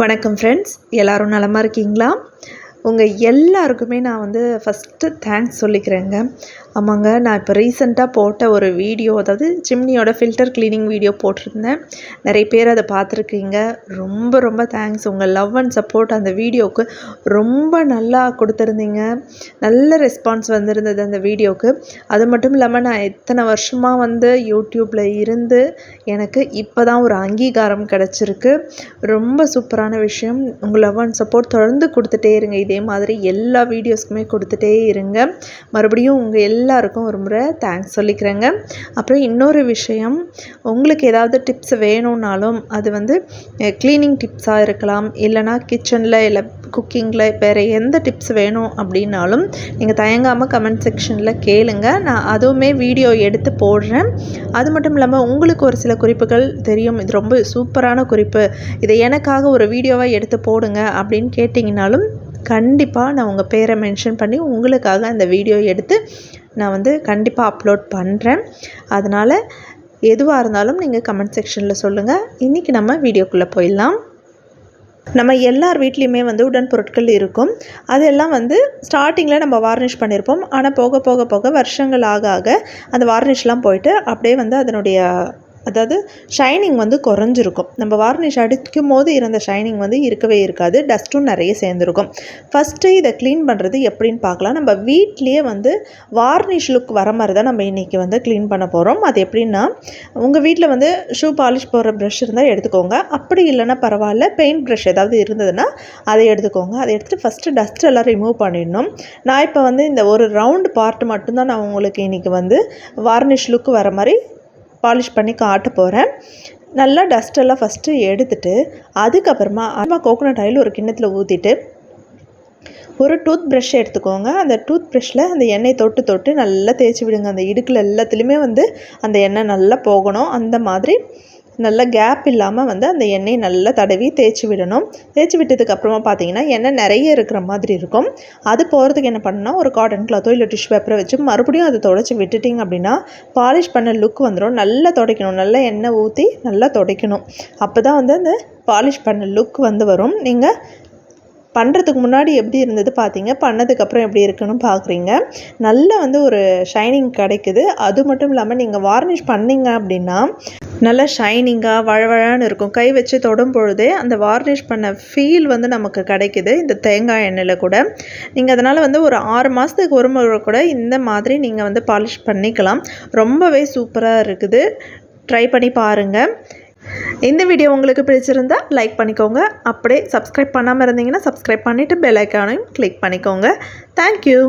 வணக்கம் ஃப்ரெண்ட்ஸ் எல்லோரும் நலமாக இருக்கீங்களா? உங்கள் எல்லாருக்குமே நான் வந்து ஃபஸ்ட்டு தேங்க்ஸ் சொல்லிக்கிறேங்க. ஆமாங்க நான் இப்போ ரீசெண்டாக போட்ட ஒரு வீடியோ அதாவது சிம்னியோட ஃபில்டர் க்ளீனிங் வீடியோ போட்டிருந்தேன். நிறைய பேர் அதை பார்த்துருக்கீங்க. ரொம்ப ரொம்ப தேங்க்ஸ் உங்கள் லவ் அண்ட் சப்போர்ட் அந்த வீடியோவுக்கு ரொம்ப நல்லா கொடுத்துருந்தீங்க. நல்ல ரெஸ்பான்ஸ் வந்திருந்தது அந்த வீடியோவுக்கு அது மட்டும் இல்லாமல் நான் எத்தனை வருஷமாக வந்து யூடியூப்பில் இருந்து எனக்கு இப்போ தான் ஒரு அங்கீகாரம் கிடச்சிருக்கு. ரொம்ப சூப்பரான விஷயம். உங்கள் லவ் அண்ட் சப்போர்ட் தொடர்ந்து கொடுத்துட்டே இருங்க. இதே மாதிரி எல்லா வீடியோஸ்க்குமே கொடுத்துட்டே இருங்க. மறுபடியும் உங்கள் எல்லாருக்கும் ஒரு முறை தேங்க்ஸ் சொல்லிக்கிறேங்க. அப்புறம் இன்னொரு விஷயம் உங்களுக்கு ஏதாவது டிப்ஸ் வேணும்னாலும் அது வந்து க்ளீனிங் டிப்ஸாக இருக்கலாம் இல்லைனா கிச்சனில் இல்லை குக்கிங்கில் வேறு எந்த டிப்ஸ் வேணும் அப்படின்னாலும் நீங்கள் தயங்காமல் கமெண்ட் செக்ஷனில் கேளுங்க. நான் அதுவுமே வீடியோ எடுத்து போடுறேன். அது மட்டும் இல்லாமல் உங்களுக்கு ஒரு சில குறிப்புகள் தெரியும். இது ரொம்ப சூப்பரான குறிப்பு. இதை எனக்காக ஒரு வீடியோவாக எடுத்து போடுங்க அப்படின்னு கேட்டிங்கனாலும் கண்டிப்பாக நான் உங்கள் பேரை மென்ஷன் பண்ணி உங்களுக்காக அந்த வீடியோ எடுத்து நான் வந்து கண்டிப்பாக அப்லோட் பண்ணுறேன் அதனால் எதுவாக இருந்தாலும் நீங்கள் கமெண்ட் செக்ஷனில் சொல்லுங்கள் இன்றைக்கி நம்ம வீடியோக்குள்ளே போயிடலாம். நம்ம எல்லார் வீட்லேயுமே வந்து உடன் பொருட்கள் இருக்கும். அதெல்லாம் வந்து ஸ்டார்டிங்கில் நம்ம வார்னிஷ் பண்ணியிருப்போம் ஆனால் போக போக போக வருஷங்கள் ஆக ஆக அந்த வார்னிஷ்லாம் போயிட்டு அப்படியே வந்து அதனுடைய அதாவது ஷைனிங் வந்து குறைஞ்சிருக்கும். நம்ம வார்னிஷ் அடிக்கும் போது இருந்த ஷைனிங் வந்து இருக்கவே இருக்காது. டஸ்ட்டும் நிறைய சேர்ந்துருக்கும். ஃபஸ்ட்டு இதை க்ளீன் பண்ணுறது எப்படின்னு பார்க்கலாம். நம்ம வீட்லேயே வந்து வார்னிஷ் லுக் வர மாதிரி தான் நம்ம இன்றைக்கி வந்து க்ளீன் பண்ண போகிறோம் அது எப்படின்னா உங்கள் வீட்டில் வந்து ஷூ பாலிஷ் போடுற ப்ரஷ் இருந்தால் எடுத்துக்கோங்க. அப்படி இல்லைன்னா பரவாயில்ல. பெயிண்ட் ப்ரஷ் ஏதாவது இருந்ததுன்னா அதை எடுத்துக்கோங்க. அதை எடுத்துகிட்டு ஃபஸ்ட்டு டஸ்ட் எல்லாம் ரிமூவ் பண்ணிடணும். நான் இப்போ வந்து இந்த ஒரு ரவுண்டு பார்ட் மட்டும்தான் நான் உங்களுக்கு இன்றைக்கி வந்து வார்னிஷ் லுக் வர மாதிரி பாலிஷ் பண்ணி காட்ட போகிறேன் நல்லா டஸ்ட்டெல்லாம் ஃபஸ்ட்டு எடுத்துட்டு அதுக்கப்புறமா அம்மா கோகோனட் ஆயில் ஒரு கிண்ணத்தில் ஊற்றிட்டு ஒரு டூத் ப்ரஷ் எடுத்துக்கோங்க. அந்த டூத் ப்ரஷ்ஷில் அந்த எண்ணெய் தொட்டு தொட்டு நல்லா தேய்ச்சி விடுங்க. அந்த இடுக்கில் எல்லாத்துலேயுமே வந்து அந்த எண்ணெய் நல்லா போகணும். அந்த மாதிரி நல்லா கேப் இல்லாமல் வந்து அந்த எண்ணெயை நல்லா தடவி தேய்ச்சி விடணும். தேய்ச்சி விட்டதுக்கப்புறமா பார்த்தீங்கன்னா எண்ணெய் நிறைய இருக்கிற மாதிரி இருக்கும். அது போகிறதுக்கு என்ன பண்ணால் ஒரு காட்டன் கிளாத்தோ இல்லை டிஷ்யூ பேப்பரை வச்சு மறுபடியும் அதை தொடச்சி விட்டுட்டிங்க அப்படின்னா பாலிஷ் பண்ண லுக் வந்துடும் நல்லா துடைக்கணும். நல்லா எண்ணெய் ஊற்றி நல்லா துடைக்கணும். அப்போ தான் வந்து அந்த பாலிஷ் பண்ண லுக் வந்து வரும். நீங்கள் பண்ணுறதுக்கு முன்னாடி எப்படி இருந்தது பார்த்தீங்க பண்ணதுக்கப்புறம் எப்படி இருக்குன்னு பார்க்குறீங்க நல்ல வந்து ஒரு ஷைனிங் கிடைக்குது. அது மட்டும் இல்லாமல் நீங்கள் வார்னிஷ் பண்ணிங்க அப்படின்னா நல்லா ஷைனிங்காக வழவழான்னு இருக்கும். கை வச்சு தொடும் பொழுதே அந்த வார்னிஷ் பண்ண ஃபீல் வந்து நமக்கு கிடைக்குது இந்த தேங்காய் எண்ணெயில் கூட. நீங்கள் அதனால் வந்து ஒரு ஆறு மாதத்துக்கு ஒரு முறை கூட இந்த மாதிரி நீங்கள் வந்து பாலிஷ் பண்ணிக்கலாம். ரொம்பவே சூப்பராக இருக்குது. ட்ரை பண்ணி பாருங்கள் இந்த வீடியோ உங்களுக்கு பிடிச்சிருந்தா லைக் பண்ணிக்கோங்க. அப்படியே சப்ஸ்கிரைப் பண்ணாமல் இருந்தீங்கன்னா சப்ஸ்கிரைப் பண்ணிவிட்டு பெல் ஐக்கானையும் கிளிக் பண்ணிக்கோங்க. தேங்க்யூ